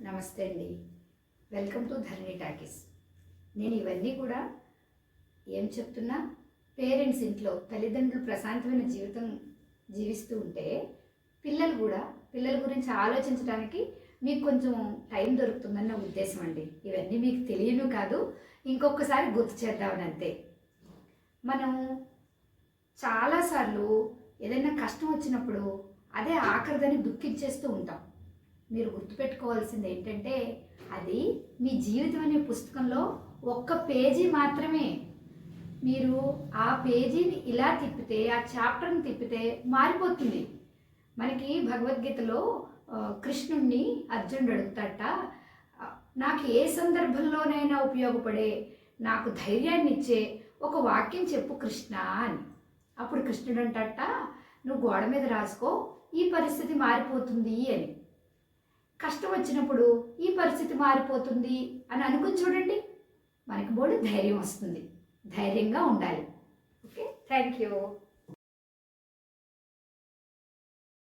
నమస్తే అండి. Welcome to Dharani talkies. నేను ఇవన్నీ కూడా ఏం చెప్తున్నా పేరెంట్స్ ఇంట్లో తల్లిదండ్రులు ప్రశాంతమైన జీవితం జీవిస్తూ ఉంటే పిల్లలు కూడా పిల్లల గురించి ఆలోచించడానికి మీకు కొంచెం టైం దొరుకుతుందన్న ఉద్దేశం అండి. ఇవన్నీ మీకు తెలియను కాదు ఇంకొకసారి గుర్తు చేద్దామని అంతే. మనం చాలాసార్లు ఏదైనా కష్టం వచ్చినప్పుడు అదే ఆఖరిదని దుఃఖించేస్తూ ఉంటాం. మీరు గుర్తుపెట్టుకోవాల్సింది ఏంటంటే అది మీ జీవితం అనే పుస్తకంలో ఒక్క పేజీ మాత్రమే. మీరు ఆ పేజీని ఇలా తిప్పితే ఆ చాప్టర్ని తిప్పితే మారిపోతుంది. మనకి భగవద్గీతలో కృష్ణుణ్ణి అర్జునుడు అడుగుతాట నాకు ఏ సందర్భంలోనైనా ఉపయోగపడే నాకు ధైర్యాన్ని ఇచ్చే ఒక వాక్యం చెప్పు కృష్ణ అని. అప్పుడు కృష్ణుడు అంటట నువ్వు గోడ మీద రాసుకో ఈ పరిస్థితి మారిపోతుంది అని. కష్టం వచ్చినప్పుడు ఈ పరిస్థితి మారిపోతుంది అని అనుకుని చూడండి. మనకి బోడి ధైర్యం వస్తుంది. ధైర్యంగా ఉండాలి. ఓకే? Thank you